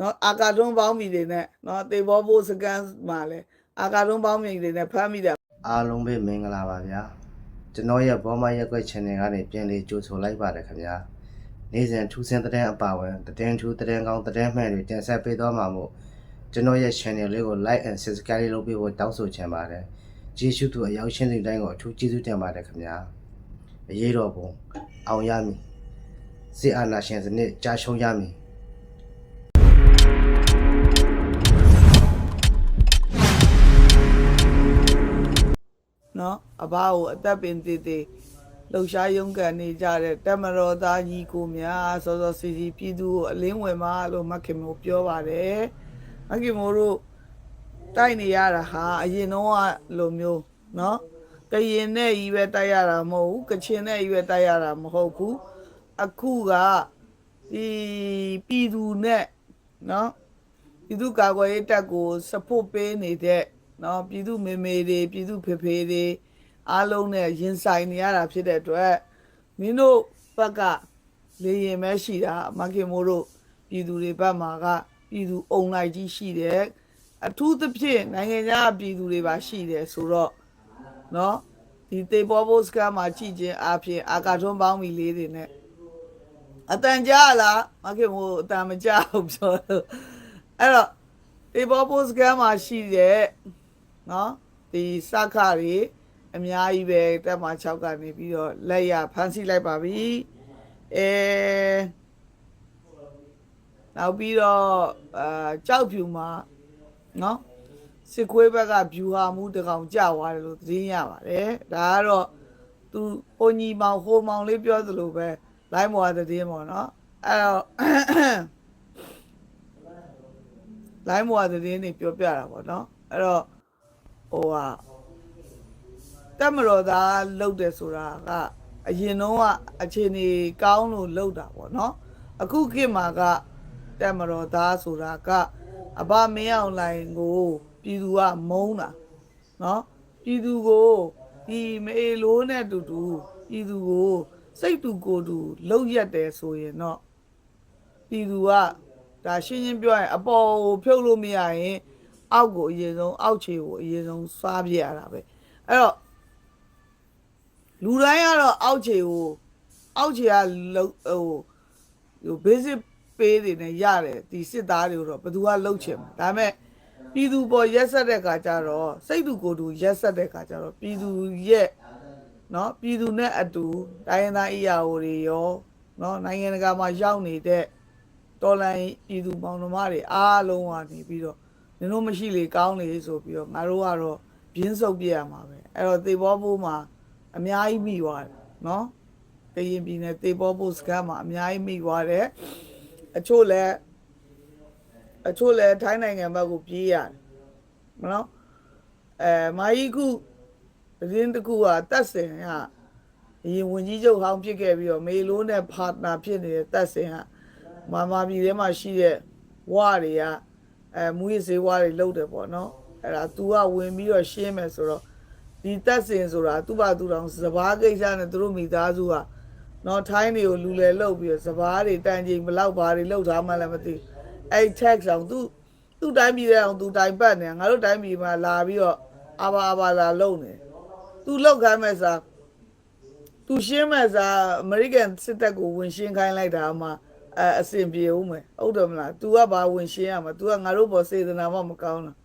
နော်အာကာတွန်းပေါင်းပြီတွေနဲ့နော်တေဘောဘိုးစကန်မှာလဲအာကာတွန်းပေါင်းပြီတွေနဲ့ဖမ်းမိတယ်အားလုံးပဲမင်္ဂလာပါဗျာကျွန်တော်ရဲ့ဘောမရက်ွက် channel ကနေပြန်လေးကြိုဆိုလိုက်ပါတယ်ခင်ဗျာနေ့စဉ်ထူးဆန်းတဲ့အပါဝင်သတင်းထူးသတင်းကောင်းသတင်းမှန်တွေတင်ဆက်ပေးသွားမှာမို့ကျွန်တော်ရဲ့ channel လေးကို like and subscribe လုပ်ပေးဖို့တောင်းဆိုချင်ပါတယ်ကျေးဇူးတူအရောက်ရှင်းတဲ့တိုင်းကိုအထူးကျေးဇူးတင်ပါတယ်ခင်ဗျာအရေးတော်ပုံအောင်ရမည်စစ်အာဏာရှင်စနစ်ကြာရှုံးရမည် နော်အဘကိုအသက်ပင်တည်တည်လှူရှားရုံးကန်နေကြတဲ့တက်မတော်သားညီကိုများစောစောစီစီပြည်သူကိုအလင်းဝင်ပါလို့မခင်မိုးပြောပါတယ်မခင်မိုးတို့တိုက်နေရတာဟာအရင်တော့ကလိုမျိုးနော်ကရင်နဲ့ကြီးပဲတိုက်ရတာမဟုတ်ဘူးကချင်နဲ့ကြီးပဲတိုက်ရတာမဟုတ်ဘူးအခုကဒီပြည်သူနဲ့နော်ပြည်သူ့ကာကွယ်ရေးတပ်ကို support ပေးနေတဲ့ နော်ပြည်သူမေမေတွေပြည်သူဖေဖေတွေအားလုံးနဲ့ရင်ဆိုင်နေရတာဖြစ်တဲ့အတွက်မင်းတို့ဘက်ကလေရင်ပဲရှိတာမခင်မိုးတို့ပြည်သူတွေဘက်မှာကပြည်သူအုံလိုက်ကြီးရှိတယ်အထူးသဖြင့်နိုင်ငံခြားပြည်သူတွေပါရှိတယ်ဆိုတော့နော်ဒီတေပေါ်ဘုတ်စကမှာကြည့်ခြင်းအပြင်အာကာထွန်းပေါင်းပြီလေးတွေနဲ့အတန်ကြာလားမခင်မိုးအတန်မကြာဘူးပြောလို့အဲ့တော့တေပေါ်ဘုတ်စကမှာရှိတဲ့ နော်ဒီစခတွေအများကြီးပဲတက်မှာ6ကနေပြီးတော့လက်ရဖမ်းဆီးလိုက်ပါပြီအဲနောက်ပြီးတော့အာကြောက်ဖြူမှာနော်စစ်ခွေးဘက်ကဖြူဟာမှုတစ်ကောင်ကြာသွားတယ်လို့သတင်းရပါတယ်ဒါကတော့သူဟိုညီမောင်ဟိုမောင်လေးပြောသလိုပဲလိုင်းမော်သတင်းပေါ့နော်အဲ့တော့လိုင်းမော်သတင်းတွေပြောပြတာပေါ့နော်အဲ့တော့ ဟိုဟာတက်မတော်သားလှုပ်တယ်ဆိုတာကအရင်တော့ကအခြေအနေကောင်းလို့လှုပ်တာပေါ့နော်အခုခေတ်မှာကတက်မတော်သားဆိုတာကအဘမင်းအောင်လိုင်းကိုပြည်သူကမုန်းတာနော်ပြည်သူကိုဒီမေလိုးနဲ့အတူတူပြည်သူကိုစိတ်တူကိုယ်တူလှုပ်ရက်တယ်ဆိုရင်တော့ပြည်သူကဒါရှင်းရှင်းပြောရင်အပေါ်ကိုဖြုတ်လို့မရရင် အောက်ကိုအရင်ဆုံးအောက်ခြေကိုအရင်ဆုံးစားပြရတာပဲအဲ့တော့လူတိုင်းကတော့အောက်ခြေကိုအောက်ခြေကလှုပ်ဟိုဟို basic pay တွေနဲ့ရတယ်ဒီစစ်သားတွေကိုတော့ဘယ်သူကလှုပ်ချင်မှာဒါပေမဲ့ပြည်သူပေါ်ရက်ဆက်တဲ့ခါကျတော့စိတ်တူကိုယ်တူရက်ဆက်တဲ့ခါကျတော့ပြည်သူရဲ့ เนาะပြည်သူနဲ့အတူတိုင်းရင်းသားအရာအိုတွေရောเนาะနိုင်ငံတကာမှာရောက်နေတဲ့တော်လိုင်းပြည်သူပေါင်းတော်မတွေအားလုံးကနေပြီးတော့ နင်တို့မရှိလေကောင်းလေဆိုပြီးတော့ငါတို့ကတော့ပြင်းစုပ်ပြရမှာပဲအဲ့တော့သေဘောပိုးမှာအများကြီးမိသွားတယ်နော်ကရင်ပြည်နယ်သေဘောပိုးစကမ်းမှာအများကြီးမိသွားတယ်အချို့လည်းအချို့လည်းထိုင်းနိုင်ငံဘက်ကိုပြေးရတယ်မနော်အဲမာယီကုရင်းတကူကတတ်စင်ကအရင်ဝင်ကြီးချုပ်ဟောင်းဖြစ်ခဲ့ပြီးတော့မေလိုးနဲ့ပါတနာဖြစ်နေတဲ့တတ်စင်ကမာမာပြည်ထဲမှာရှိတဲ့ဝါတွေက အဲမူရစေးဝါတွေလုတ်တယ်ပေါ့နော်အဲ့ဒါ तू ကဝင်ပြီးတော့ရှင်းမယ်ဆိုတော့ဒီတက်စင်ဆိုတာသူ့ဘာသူတောင်စဘာကိစ္စနဲ့သူတို့မိသားစုကနော်ထိုင်းတွေကိုလူလေလုတ်ပြီးတော့စဘာတွေတန်ချိန်ဘလောက်ဘာတွေလုတ်ထားမှလည်းမသိဘူးအဲ့ tax အောင်သူသူ့တိုင်းပြည်တဲ့အောင်သူတိုင်ပတ်နေငါတို့တိုင်းပြည်မှာလာပြီးတော့အာဘာအာဘာလာလုတ်နေတယ်သူလောက်ခိုင်းမဲ့စားသူရှင်းမဲ့စားအမေရိကန်စစ်တပ်ကိုဝင်ရှင်းခိုင်းလိုက်တာမှ အဲအဆင်ပြေဦးမယ်ဟုတ်တယ်မလား तू ကဘာဝင်ရှင်းရမှာ तू ကငါတို့ပေါ်စေတနာမှမကောင်းလား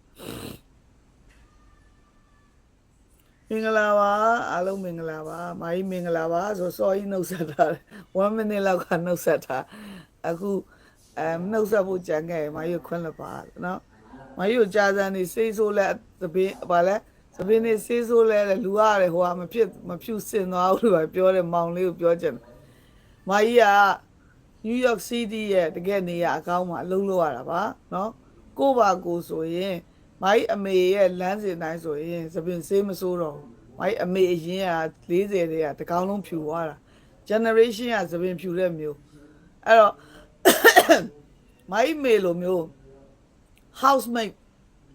မင်္ဂလာပါအားလုံးမင်္ဂလာပါမာကြီးမင်္ဂလာပါဆိုစောကြီးနှုတ်ဆက်တာ1 minute လောက်ကနှုတ်ဆက်တာအခုအဲနှုတ်ဆက်ဖို့ကြံခဲ့ရင်မာကြီးကိုခွင့်လွှတ်ပါနော်မာကြီးကိုကြာစံနေစိတ်ဆိုးလဲသပင်းဗာလဲသပင်းနေဆေးဆိုးလဲတဲ့လူရတယ်ဟိုကမဖြစ်မဖြူစင်သွားဘူးလို့ပြောတယ်မောင်လေးကိုပြောချင်တယ်။မာကြီးက New York City ရဲ့တကယ်နေရအကောင်းမှာအလုံးလို့ရတာပါနော်။ကို့ပါကိုဆိုရင်မာကြီးအမေရဲ့လမ်းစဉ်တိုင်းဆိုရင်သပင်းဆေးမဆိုးတော့ဘူး။မာကြီးအမေအရင်က40တဲ့ကတကောင်းလုံးဖြူသွားတာ။ generation ကသပင်းဖြူတဲ့မျိုး။အဲ့တော့မာကြီးမေလိုမျိုး housemate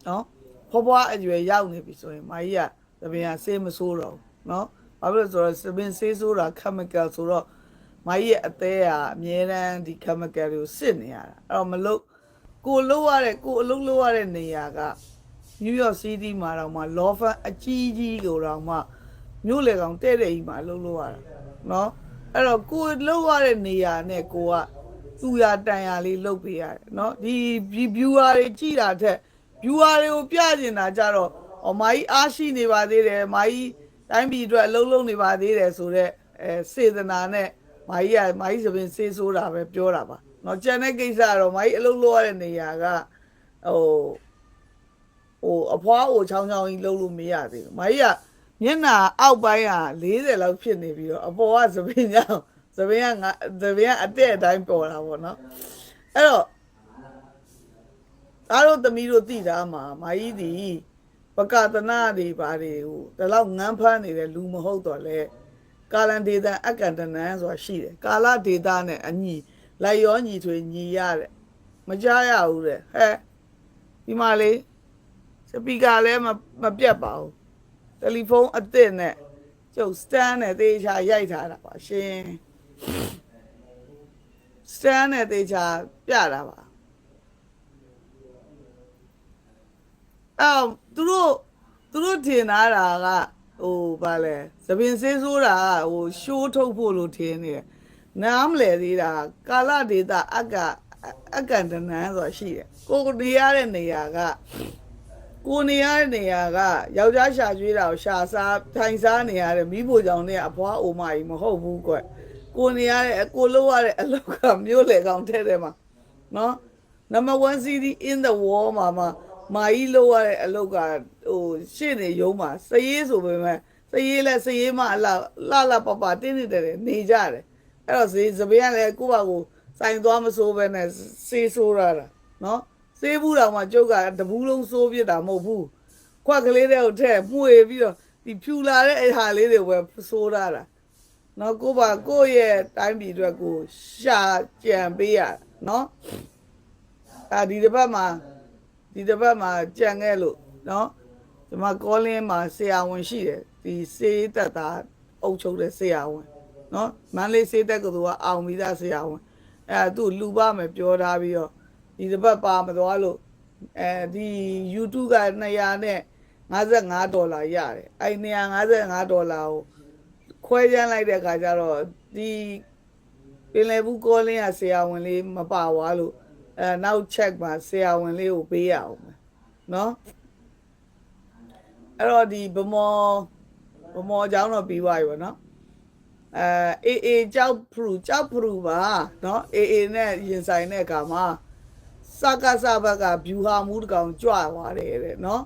နော်ဖွားဖွားအရွယ်ရောက်နေပြီဆိုရင်မာကြီးကသပင်ကဆေးမဆိုးတော့ဘူးနော်ဘာဖြစ်လို့လဲဆိုတော့သပင်ဆေးဆိုးတာ chemical ဆိုတော့ မာကြီးရဲ့အသေးကအမြဲတမ်းဒီ chemical တွေကိုစစ်နေရတာအဲ့တော့မလို့ ကိုလို့ရတဲ့ကိုအလုပ်လုပ်ရတဲ့နေရာက New York City မှာတော့မှ law firm အကြီးကြီးကိုတော့မှမြို့လေကောင်တဲ့တဲ့ကြီးမှာအလုပ်လုပ်ရတာเนาะအဲ့တော့ကိုလုပ်ရတဲ့နေရာနဲ့ကိုကသူရတန်ရလေးလုပ်ပေးရတယ်เนาะဒီ viewer တွေကြည်တာထက် viewer တွေကိုပြကျင်တာကြတော့အမကြီးအားရှိနေပါသေးတယ်မကြီးတိုင်းပြည်အတွက်အလုပ်လုပ်နေပါသေးတယ်ဆိုတော့အဲစေတနာနဲ့ မကြီးကမကြီးသပင်စေးဆိုးတာပဲပြောတာပါเนาะကျန်တဲ့ကိစ္စကတော့မကြီးအလုပ်လုပ်ရတဲ့နေရာကဟို ဟိုအဖွားကိုချောင်းချောင်းကြီးလှုပ်လို့မရသေးဘူး။မကြီးကမျက်နှာအောက်ပိုင်းက40လောက်ဖြစ်နေပြီးတော့အပေါ်ကသပင်ကြောင်သပင်ကငါသပင်ကအတက်အတိုင်းပေါ်တာပေါ့နော်။အဲ့တော့အားတို့သမီးတို့သိတာမှာမကြီးဒီပကတနာတွေဘာတွေဟိုဒီလောက်ငန်းဖမ်းနေတဲ့လူမဟုတ်တော့လေ ကာလန်ဒေတာအကန္တနန်ဆိုတာရှိတယ်ကာလဒေတာနဲ့အညီလိုက်ရောညီထွေညီရတဲ့မကြားရဘူးတဲ့ဟဲ့ဒီမှာလေးစပီကာလည်းမမပြတ်ပါဘူးတယ်လီဖုန်းအသစ်နဲ့ကျုပ်စတန်နဲ့တေချာရိုက်ထားတာပါရှင်စတန်နဲ့တေချာပြတာပါအော်သူတို့သူတို့ထင်ထားတာက ဟိုဗာလဲသပင်ဆေးဆိုးတာကဟိုရှိုးထုတ်ဖို့လို့ထင်နေတယ်နားမလဲသေးတာကာလဒေတာအကအကန္တနန်းဆိုတာရှိတယ်ကိုနေရတဲ့နေရာကကိုနေရတဲ့နေရာကယောက်ျားရှာကျွေးတာကိုရှာစားထိုင်စားနေရတဲ့မိဖို့ကြောင့်နဲ့အဖွားအိုမကြီးမဟုတ်ဘူးကွကိုနေရတဲ့ကိုလို့ရတဲ့အလောက်ကမျိုးလေကောင်ထဲထဲမှာနော် number 1 CD in the wall မှာမှာ မာကြီးလို့ရတဲ့အလောက်ကဟိုရှေ့နေရုံးမှာစရေးဆိုပေမဲ့စရေးလဲစရေးမအလားလှလှပပတင်းနေတယ်နေကြတယ်အဲ့တော့ဈေးစပင်းကလည်းကိုယ့်ဘာကိုစိုင်သွားမစိုးပဲနဲ့စေးဆိုးရတာနော်စေးဘူးတော်မှာကျုပ်ကတဘူးလုံးစိုးပြစ်တာမဟုတ်ဘူးခွက်ကလေးတွေကိုထည့်မှုေပြီးတော့ဒီဖြူလာတဲ့အဲ့ဟာလေးတွေပဲစိုးရတာနော်ကိုပါကိုယ့်ရဲ့တိုင်းပြည်အတွက်ကိုရှာကြံပေးရနော်အာဒီတစ်ပတ်မှာ ဒီတစ်ပတ်မှာကြံခဲ့လို့နော်ဒီမှာကောလင်းမှာဆရာဝန်ရှိတယ်ဒီစေးတက်တာအုပ်ချုပ်တဲ့ဆရာဝန်နော်မန္တလေးစေးတက်ကသူကအောင်ပြီးသားဆရာဝန်အဲ့ဒါသူ့လူပမယ်ပြောထားပြီးတော့ဒီတစ်ပတ်ပါမသွားလို့အဲဒီ YouTube က200နဲ့55ဒေါ်လာရတယ်အဲ့255ဒေါ်လာကိုခွဲချမ်းလိုက်တဲ့အခါကျတော့ဒီပင်လယ်ဘူးကောလင်းကဆရာဝန်လေးမပါသွားလို့ အဲနောက် check မှာဆရာဝန်လေးကိုပေးရအောင်နော်အဲ့တော့ဒီဗမောဗမောအကြောင်းတော့ပြီးသွားပြီပေါ့နော်အဲအေအေကြောက်ဖရူကြောက်ဖရူပါနော်အေအေနဲ့ရင်ဆိုင်တဲ့အခါမှာစကစဘက်ကဗျူဟာမှုတကောင်ကြွသွားတယ်တဲ့နော်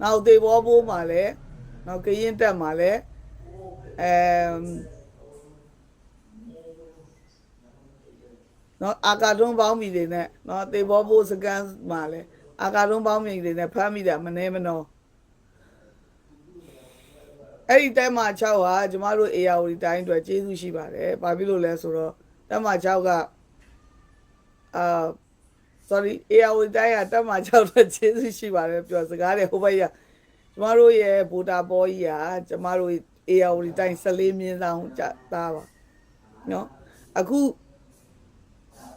နောက်သေဘောဘိုးမှာလည်းနော်ကရင်တက်မှာလည်းအဲ နော်အာကာတွန်းပေါင်းမိတွေနဲ့နော်သေဘောဘိုးစကန်မှာလည်းအာကာတွန်းပေါင်းမိတွေနဲ့ဖမ်းမိတာမနေမနောအဲ့ဒီတဲမှာ6ဟာကျမတို့ AR တိုင်းအတွက်ကျေးဇူးရှိပါတယ်။ဘာဖြစ်လို့လဲဆိုတော့တဲမှာ6ကအာ sorry AR တိုင်းကတက်မှ6တော့ကျေးဇူးရှိပါတယ်ပြောစကားတွေဟိုဘက်ကကျမတို့ရဲ့ဗိုတာပေါ်ကြီးကကျမတို့ AR တိုင်း14မြင်းဆောင်ကြသားပါနော်အခု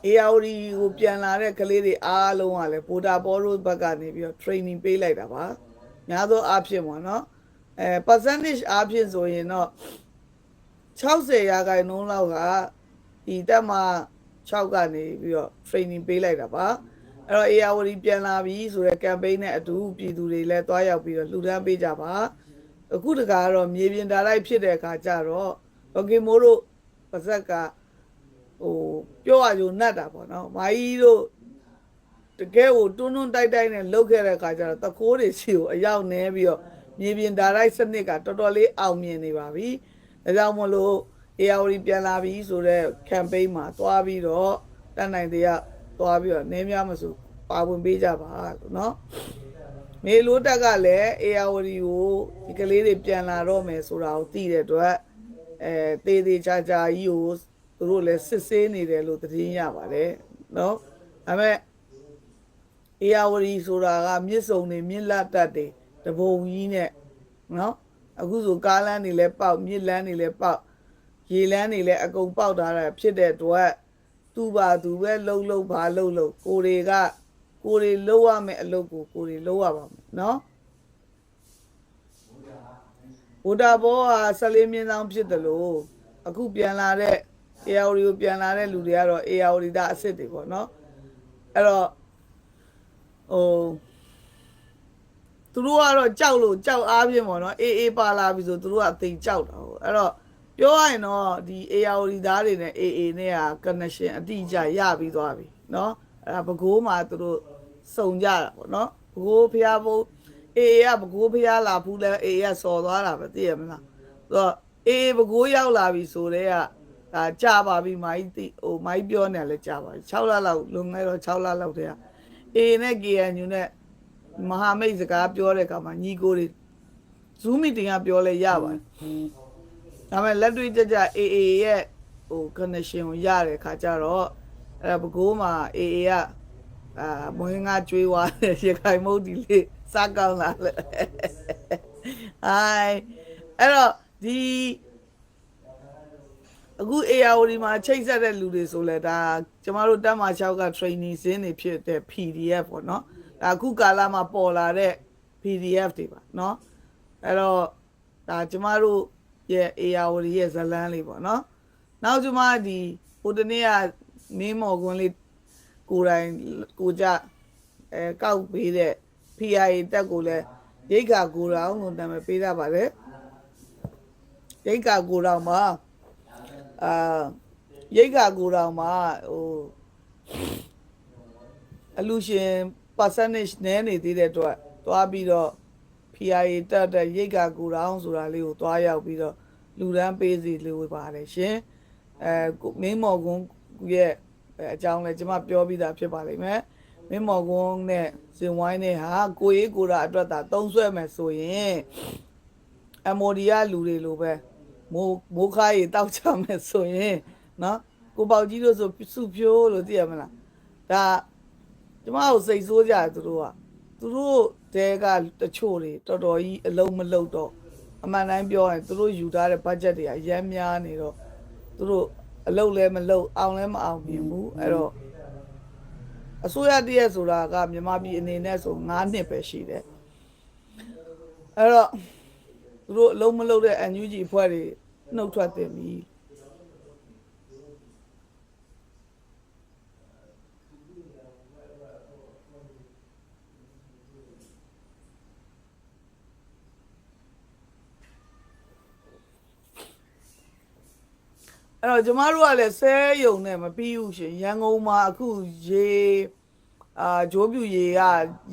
AOD ကိုပြန်လာတဲ့ကလေးတွေအားလုံးကလည်းပိုတာပေါ်ရိုးဘက်ကနေပြီးတော့ training ပေးလိုက်တာပါများသောအားဖြင့်ပေါ့နော်အဲ percentage အားဖြင့်ဆိုရင်တော့60ရာခိုင်နှုန်းလောက်ကဒီတက်မှာ6ကနေပြီးတော့ training ပေးလိုက်တာပါအဲ့တော့ AOD ပြန်လာပြီဆိုတော့ campaign နဲ့အတူပြည်သူတွေလည်းတွားရောက်ပြီးတော့လှူဒန်းပေးကြပါအခုတကာကတော့မြေပြင်ဓာတ်လိုက်ဖြစ်တဲ့အခါကျတော့ okay မိုးတို့ပါဇက်က ဟိုပြောရကြုံနှက်တာပေါ့နော်မာကြီးတို့တကယ်ကိုတွန်းတွန်းတိုက်တိုက်နဲ့လှုပ်ခဲ့တဲ့အခါကျတော့တကိုးတွေစီကိုအရောက်နေပြီးတော့မြေပြင်ဒါလိုက်စနစ်ကတော်တော်လေးအောင်မြင်နေပါပြီဒါကြောင့်မလို့ ARD ပြန်လာပြီဆိုတော့ campaign မှာတွားပြီးတော့တန်နိုင်တဲ့ကတွားပြီးတော့နင်းများမစုပါဝင်ပေးကြပါလို့เนาะမေလိုတက်ကလည်း ARD ကိုဒီကလေးတွေပြန်လာတော့မယ်ဆိုတာကိုသိတဲ့အတွက်အဲတေးသေးချာချာကြီးကို သူတို့လည်းစစ်ဆေးနေတယ်လို့သတင်းရပါတယ်နော်ဒါပေမဲ့အေယာဝတီဆိုတာကမြစ်စုံတွေမြစ်လတ်တက်တွေတဘုံကြီးနဲ့နော်အခုဆိုကားလမ်းတွေလည်းပေါက်မြစ်လမ်းတွေလည်းပေါက်ရေလမ်းတွေလည်းအကုန်ပေါက်ထားတာဖြစ်တဲ့အတွက်သူ့ပါသူပဲလှုပ်လှုပ်ပါလှုပ်လှုပ်ကိုတွေကကိုတွေလှုပ်ရမယ်အလုပ်ကိုကိုတွေလှုပ်ရပါမယ်နော်ဘုဒ္ဓဘောဟာဆလင်းမြင်းဆောင်ဖြစ်တယ်လို့အခုပြန်လာတဲ့ AR ကိုပြန်လာတဲ့လူတွေကတော့ AR ဒါအစ်စ်တွေပေါ့နော်အဲ့တော့ဟိုသူတို့ကတော့ကြောက်လို့ကြောက်အားဖြင့်ပေါ့နော်အေးအေးပါလာပြီဆိုသူတို့ကအသိကြောက်တာဟုတ်အဲ့တော့ပြောရရင်တော့ဒီ AR ဒါတွေနဲ့ AA နဲ့က connection အတိအကျရပြီးသွားပြီနော်အဲ့ဒါဘကိုးမှာသူတို့စုံကြတာပေါ့နော်ဘကိုးဖျားဖို့ AA ကဘကိုးဖျားလာဘူးလဲ AA ကစော်သွားတာပဲသိရမလားဆိုတော့ AA ဘကိုးရောက်လာပြီဆိုတော့ ဒါကြပါပြီမိုင်းတိဟိုမိုင်းပြောနေလဲကြပါပြီ6လလောက်လွန်ခဲ့တော့6လလောက်တည်းက AA နဲ့ KNU နဲ့မဟာမိတ်စကားပြောတဲ့အခါမှာညီကိုတွေ Zoom meeting ကပြောလဲရပါတယ်ဒါပေမဲ့လက်တွေ့ကြကြ AA ရဲ့ဟို connection ကိုရတဲ့ခါကျတော့အဲ့ဒါဘကိုးမှာ AA ကအာမွေးငါကျွေးသွားတယ်ရခိုင်မုတ်ဒီလေးစားကောင်းလာလေဟိုင်အဲ့တော့ဒီ အခု ARD မှာချိတ်ဆက်တဲ့လူတွေဆိုလဲဒါကျမတို့တက်မှာ6က training စင်းတွေဖြစ်တဲ့ PDF ပေါ့နော်ဒါအခုကာလမှာပေါ်လာတဲ့ PDF တွေပါနော်အဲ့တော့ဒါကျမတို့ရဲ့ ARD ရဲ့ဇတ်လန်းလေးပေါ့နော်နောက်ကျမဒီဟိုတနေ့ကမင်းမော်ကွန်းလေးကိုယ်တိုင်ကိုကြအဲကောက်ပေးတဲ့ PIA တက်ကိုလည်းရိတ်ခါကိုတောင်လို့နာမည်ပေးတာပါတယ်ရိတ်ခါကိုတောင်မှာ အာရိတ်ခါကိုတောင်မှာဟိုအလူရှင် percentage နည်းနေသေးတဲ့အတွက်သွားပြီးတော့ PIA တက်တဲ့ရိတ်ခါကိုတောင်ဆိုတာလေးကိုသွားရောက်ပြီးတော့လူရန်ပေးစီလို့ပါတယ်ရှင်အဲကိုမင်းမော်ကွန်းရဲ့အဲအကြောင်းလဲကျွန်မပြောပြီးသားဖြစ်ပါလိမ့်မယ်မင်းမော်ကွန်းနဲ့ဇင်ဝိုင်းနဲ့ဟာကိုရေးကိုရာအတွက်သာသုံးဆွဲမယ်ဆိုရင် MOD ကလူတွေလိုပဲ မိုးမိုးခါရီတောက်ချမယ်ဆိုရင်နော်ကိုပေါက်ကြီးတို့ဆိုစုဖြိုးလို့သိရမလားဒါကျမတို့စိတ်ဆိုးကြတယ်သူတို့ကသူတို့တဲကတချို့တွေတော်တော်ကြီးအလုံးမလုံးတော့အမှန်တိုင်းပြောရင်သူတို့ယူထားတဲ့ budget တွေအများများနေတော့သူတို့အလုံးလည်းမလုံးအောင်လည်းမအောင်မြင်ဘူးအဲ့တော့အစိုးရတည်းရဆိုတာကမြန်မာပြည်အနေနဲ့ဆို9နှစ်ပဲရှိတယ်အဲ့တော့ သူတို့အလုံးမလုံးတဲ့ NUG အဖွဲ့တွေနှုတ်ထွက်တင်ပြီအဲ့တော့ကျမတို့ကလည်းဆဲယုံနဲ့မပြီးဘူးရှင်ရန်ကုန်မှာအခုရေအာဂျိုးပြူရေက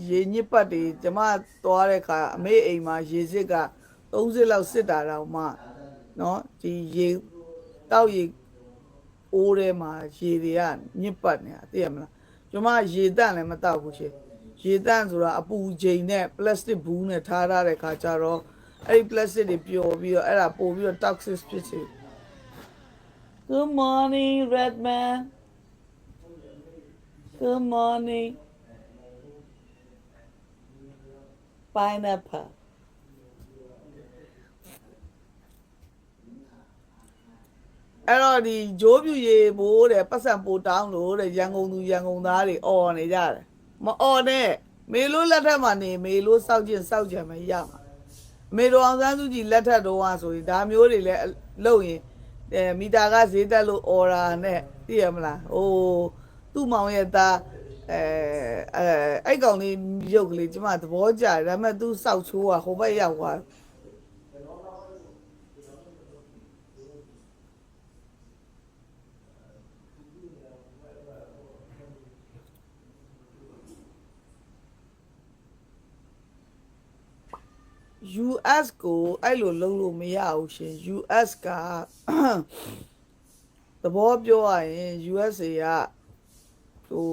ရေညစ်ပတ်တွေကျမသွားတဲ့ခါအမေအိမ်မှာရေစစ်က 30လောက်စစ်တာတော့မှเนาะဒီရေတောက်ရေအိုးထဲမှာရေတွေကညစ်ပတ်နေတာသိရမလားကျမရေတန့်လည်းမတောက်ဘူးရှင်ရေတန့်ဆိုတာအပူချိန်နဲ့ပလတ်စတစ်ဘူးနဲ့ထားထားတဲ့ခါကျတော့အဲ့ဒီပလတ်စတစ်တွေပျော်ပြီးတော့အဲ့ဒါပို့ပြီးတော့ toxic ဖြစ်စေ Good morning, Redman. Good morning. Pineapple. အဲ့တော့ဒီဂျိုးပြူရေဘိုးတဲ့ပတ်စံပိုတောင်းလို့တဲ့ရန်ကုန်သူရန်ကုန်သားတွေအော်နေကြတယ်မအော်နဲ့မေလို့လက်ထက်မှာနေမေလို့စောက်ကျင်စောက်ကြံမရမှာမေတော်အောင်ဆန်းစုကြည်လက်ထက်တော့ဟာဆိုရင်ဒါမျိုးတွေလည်းလုပ်ရင်အဲမီတာကဈေးတက်လို့အော်ရာနဲ့သိရမလားဟိုသူ့မောင်ရဲ့သားအဲအဲအဲ့ကောင်လေးရုပ်ကလေးကျမသဘောကျတယ်ဒါပေမဲ့သူစောက်ချိုးကဟိုဘက်ရောက်သွား US ကိုအဲ့လိုလုံးလို့မရဘူးရှင် US ကသဘောပြောရရင် USA ကဟို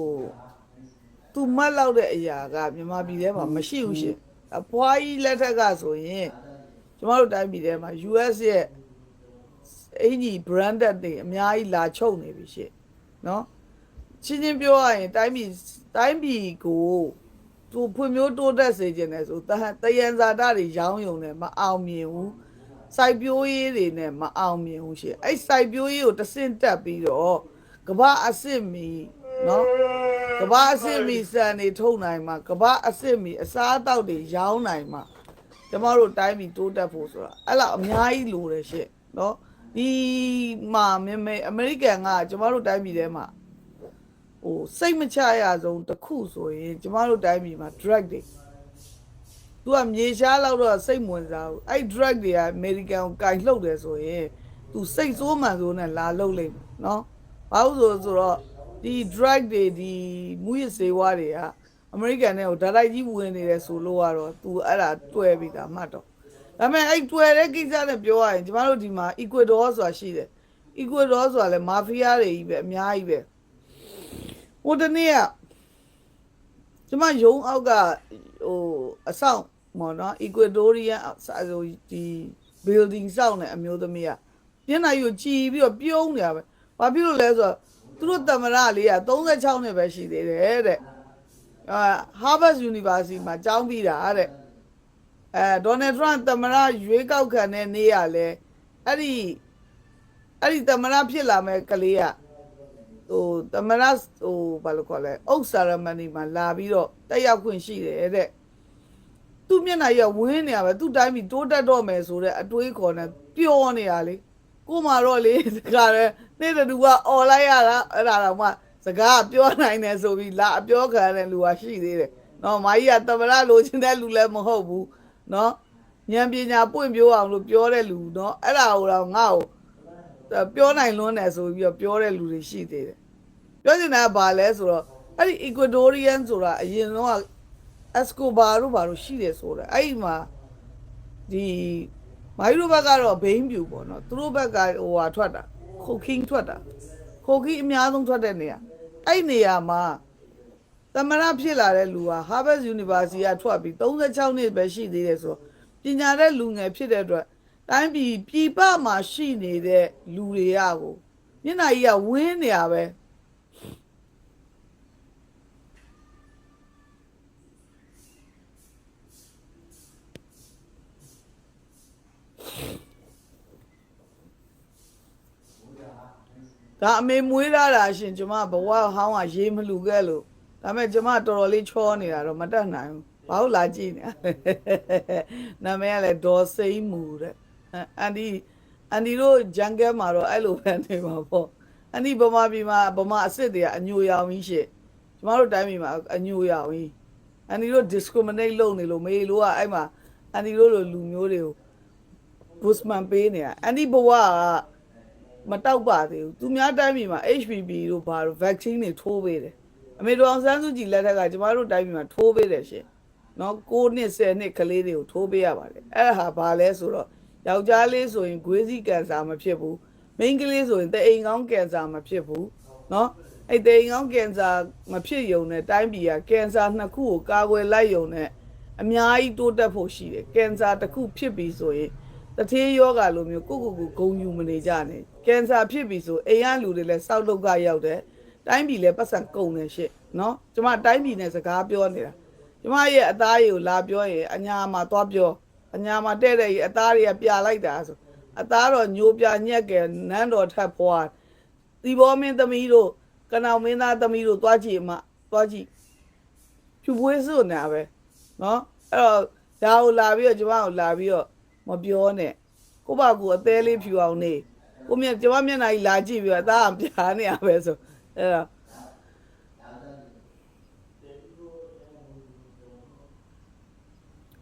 သူမတ်လောက်တဲ့အရာကမြန်မာပြည်ထဲမှာမရှိဘူးရှင်အဖွားကြီးလက်ထက်ကဆိုရင်ကျမတို့တိုင်းပြည်ထဲမှာ US ရဲ့အင်ကြီး branded တွေအများကြီးလာချုပ်နေပြီရှင်နော်ချင်းချင်းပြောရရင်တိုင်းပြည်တိုင်းပြည်ကို သူဖွံ့ဖြိုးတိုးတက်စေခြင်းနဲ့ဆိုတဟတယံဇာတာတွေရောင်းယုံနဲ့မအောင်မြင်ဘူးစိုက်ပျိုးရေးတွေနဲ့မအောင်မြင်ဘူးရှင်အဲ့စိုက်ပျိုးရေးကိုတဆင့်တက်ပြီးတော့ကမ္ဘာအစ်စ်မီနော်ကဘာအစစ်မီစံနေထုတ်နိုင်မှာကဘာအစစ်မီအစားအသောက်တွေရောင်းနိုင်မှာကျမတို့တိုင်းပြည်တိုးတက်ဖို့ဆိုတာအဲ့လောက်အများကြီးလိုတယ်ရှင့်နော်ဒီမှာမြန်မာအမေရိကန်ကကျမတို့တိုင်းပြည်ထဲမှာ ဟိုစိတ်မချရဆုံးတစ်ခုဆိုရင်ကျမတို့တိုင်းပြည်မှာ drug တွေသူကမြေရှားလောက်တော့စိတ်ဝင်စားဘူးအဲ့ drug တွေကအမေရိကန်ကိုကင်လှုပ်တယ်ဆိုရင်သူစိတ်ဆိုးမှန်ဆိုးနဲ့လာလှုပ်လိမ့်မယ်နော်ဘာလို့ဆိုဆိုတော့ဒီ drug တွေဒီမူရစေဝါတွေကအမေရိကန်နဲ့ဟိုဒါလိုက်ကြီးဝင်နေတယ်ဆိုလို့ကတော့သူအဲ့ဒါတွေ့ပြီးတာမှတ်တော့ဒါပေမဲ့အဲ့တွေ့တဲ့ကိစ္စနဲ့ပြောရရင်ကျမတို့ဒီမှာ Ecuador ဆိုတာရှိတယ် Ecuador ဆိုတာလည်း mafia တွေကြီးပဲအများကြီးပဲ ဟိုတနေ့ကကျမယုံအောက်ကဟိုအဆောင်မော်နော် Ecuadorian ဟိုဒီ building စောင့်နေအမျိုးသမီးကမျက်နှာယူကြည်ပြီးတော့ပြုံးနေတာပဲဘာဖြစ်လို့လဲဆိုတော့သူတို့တမရလေးက36နှစ်ပဲရှိသေးတယ်တဲ့အာ Harvard University မှာကျောင်းပြီးတာတဲ့အဲဒေါ်နယ်ထရန့်တမရရွေးကောက်ခံတဲ့နေ့ကလည်းအဲ့ဒီအဲ့ဒီတမရဖြစ်လာမဲ့ကလေးက ဟိုသမရဟိုဘာလို့ခေါ်လဲအုတ်ဆာရမဏီမှာလာပြီးတော့တက်ရောက်ခွင့်ရှိတယ်တဲ့သူ့မျက်နှာကြီးကဝင်းနေရပဲသူ့တိုင်းပြီးတိုးတက်တော့မယ်ဆိုတဲ့အတွေးခေါ်နေပျော်နေရလေကိုမတော့လေတခါလဲနေ့တူကអော်လိုက်ရတာအဲ့ဒါတော့မှစကားပြောနိုင်တယ်ဆိုပြီးလာအပြောခံတဲ့လူကရှိသေးတယ်နော်မာကြီးကသမရလိုချင်တဲ့လူလည်းမဟုတ်ဘူးနော်ဉာဏ်ပညာပွင့်ပြောအောင်လို့ပြောတဲ့လူနော်အဲ့ဒါကိုတော့ငါ့ကိုပြောနိုင်လွန်းတယ်ဆိုပြီးတော့ပြောတဲ့လူတွေရှိသေးတယ် ပြောချင်တာကဘာလဲဆိုတော့အဲ့ဒီ Ecuadorian ဆိုတာအရင်တော့ Escobar တို့ဘာလို့ရှိတယ်ဆိုတာအဲ့ဒီမှာဒီမိုင်းတို့ဘက်ကတော့ဘိန်းပြူပေါ့နော်သူတို့ဘက်ကဟိုဟာထွက်တာခိုကင်းထွက်တာခိုကင်းအများဆုံးထွက်တဲ့နေရာအဲ့ဒီနေရာမှာသမရဖြစ်လာတဲ့လူဟာ Harvard University ကထွက်ပြီး36နှစ်ပဲရှိသေးတယ်ဆိုတော့ပညာတဲ့လူငယ်ဖြစ်တဲ့အတွက်တိုင်းပြည်ပြည်ပမှာရှိနေတဲ့လူတွေကကိုမျက်နှာကြီးကဝင်းနေရပဲ ဒါအမေမွေးလာတာရှင်ကျမဘဝဟောင်းကရေးမလူခဲ့လို့ဒါပေမဲ့ကျမတော်တော်လေးချောနေတာတော့မတတ်နိုင်ဘူးဘာလို့လာကြည့်နေနာမည်ကလည်းဒေါ်စိမ့်မူတဲ့အန်ဒီအန်ဒီတို့ဂျန်ကဲမှာတော့အဲ့လိုပဲနေမှာပေါ့အန်ဒီဗမာပြည်မှာဗမာအစ်စ်တွေကအညိုရောင်ကြီးရှစ်ကျမတို့တိုင်းပြည်မှာအညိုရောင်ကြီးအန်ဒီတို့ discriminate လုပ်နေလို့မေလို့ကအဲ့မှာအန်ဒီတို့လိုလူမျိုးတွေကို busman ပေးနေတာအန်ဒီဘဝက မတောက်ပါသေးဘူးသူများတိုင်းပြည်မှာ HPV တို့ဘာလို့ vaccine တွေထိုးပေးတယ်အမေတို့အောင်ဆန်းစုကြည်လက်ထက်ကကျမတို့တိုင်းပြည်မှာထိုးပေးတယ်ရှင်နော်9နှစ်10နှစ်ကလေးတွေကိုထိုးပေးရပါတယ်အဲ့ဒါဟာဘာလဲဆိုတော့ယောက်ျားလေးဆိုရင်ဂွေးစီကင်ဆာမဖြစ်ဘူးမိန်းကလေးဆိုရင်တအိမ်ကောင်းကင်ဆာမဖြစ်ဘူးနော်အဲ့တအိမ်ကောင်းကင်ဆာမဖြစ်ယုံနဲ့တိုင်းပြည်ကကင်ဆာနှစ်ခုကိုကာကွယ်လိုက်ယုံနဲ့အများကြီးတိုးတက်ဖို့ရှိတယ်ကင်ဆာတစ်ခုဖြစ်ပြီဆိုရင်တထေးယောဂလိုမျိုးကိုကိုကိုဂုံယူမနေကြနဲ့ ကင်ဆာဖြစ်ပြီဆိုအိမ်ကလူတွေလည်းစောက်လုတ်ကရောက်တယ်တိုင်းပြည်လည်းပတ်စံကုန်တယ်ရှင့်နော်ကျမတိုင်းပြည်နဲ့စကားပြောနေတာကျမရဲ့အသားရည်ကိုလာပြောရင်အညာမှာသွားပြောအညာမှာတဲ့တဲ့ကြီးအသားတွေကပြလိုက်တာဆိုအသားတော့ညိုပြညက်ကဲနန်းတော်ထပ်ဖွာဒီဘောမင်းသမီးတို့ကနောင်မင်းသားသမီးတို့သွားကြည့်အမသွားကြည့်ဖြူပွေးစွနေတာပဲနော်အဲ့တော့ဒါကိုလာပြီးတော့ကျမကိုလာပြီးတော့မပြောနဲ့ကိုပါကူအသေးလေးဖြူအောင်နေ ကိုမြကျမမျက်နှာကြီးလာကြည့်ပြီးတော့အသားအပြားနေရပဲဆိုအဲ့တော့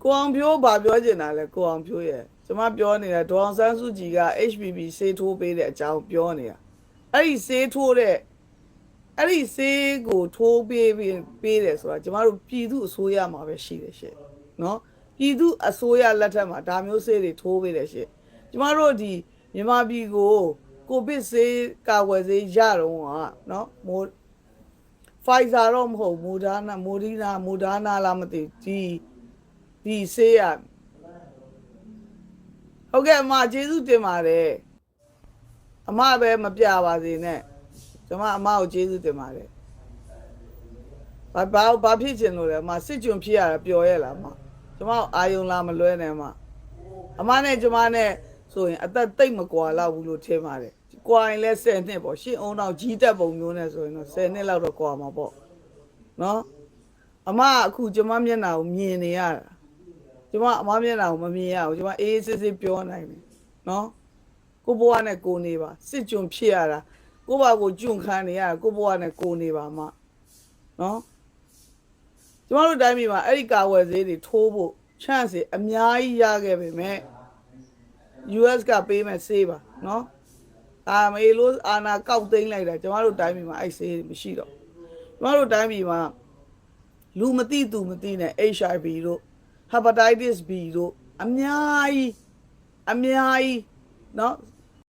ကိုအောင်ဖြိုးဘာပြောချင်တာလဲကိုအောင်ဖြိုးရဲ့ကျမပြောနေတာဒေါအောင်ဆန်းစုကြည်က HPV ဆေးထိုးပေးတဲ့အကြောင်းပြောနေတာအဲ့ဒီဆေးထိုးတဲ့အဲ့ဒီဆေးကိုထိုးပေးပေးပေးတယ်ဆိုတာကျမတို့ပြည်သူအစိုးရမှာပဲရှိတယ်ရှင့်နော်ပြည်သူအစိုးရလက်ထက်မှာဒါမျိုးဆေးတွေထိုးပေးတယ်ရှင့်ကျမတို့ဒီ မြန်မာပြည်ကိုကိုဗစ်ဆေးကာဝယ်ဆေးရတော့ကနော်မိုဖိုင်ဇာတော့မဟုတ်မိုဒါနာမိုဒီနာမိုဒါနာလားမသိဘူးဒီဒီဆေးရဟုတ်ကဲ့အမကျေးဇူးတင်ပါတယ်အမပဲမပြပါစေနဲ့ကျွန်မအမကိုကျေးဇူးတင်ပါတယ်ဘာဘာဘာဖြစ်ချင်လို့လဲအမစစ်ကြုံဖြစ်ရတာပျော်ရဲ့လားအမကျမအာယုံလာမလွဲနဲ့မအမနဲ့ကျမနဲ့ ဆိုရင်အသက်သိပ်မကွာတော့ဘူးလို့ထင်ပါတယ်ကွာရင်လဲ10နှစ်ပေါ့ရှင်းအောင်တော့ကြီးတက်ပုံမျိုးနဲ့ဆိုရင်တော့10နှစ်လောက်တော့ကွာမှာပေါ့နော်အမကအခုကျမမျက်နှာကိုမြင်နေရတာကျမအမမျက်နှာကိုမမြင်ရဘူးကျမအေးအေးဆေးဆေးပြောနိုင်တယ်နော်ကိုဘွားနဲ့ကိုနေပါစစ်ကြုံဖြစ်ရတာကိုဘာကိုကြုံခံနေရတာကိုဘွားနဲ့ကိုနေပါမနော်ကျမတို့တိုင်းပြည်မှာအဲ့ဒီကာဝယ်ဆေးတွေထိုးဖို့ chance တွေအများကြီးရခဲ့ပေမဲ့ US ကပေးမဲ့ဆေးပါနော်အာမေလို့အာနာကောက်သိမ်းလိုက်တာကျမတို့တိုင်းပြည်မှာအဲ့ဆေးတွေမရှိတော့ကျမတို့တိုင်းပြည်မှာလူမသိသူမသိနဲ့ HIV တို့ hepatitis B တို့အများကြီးအများကြီးเนาะ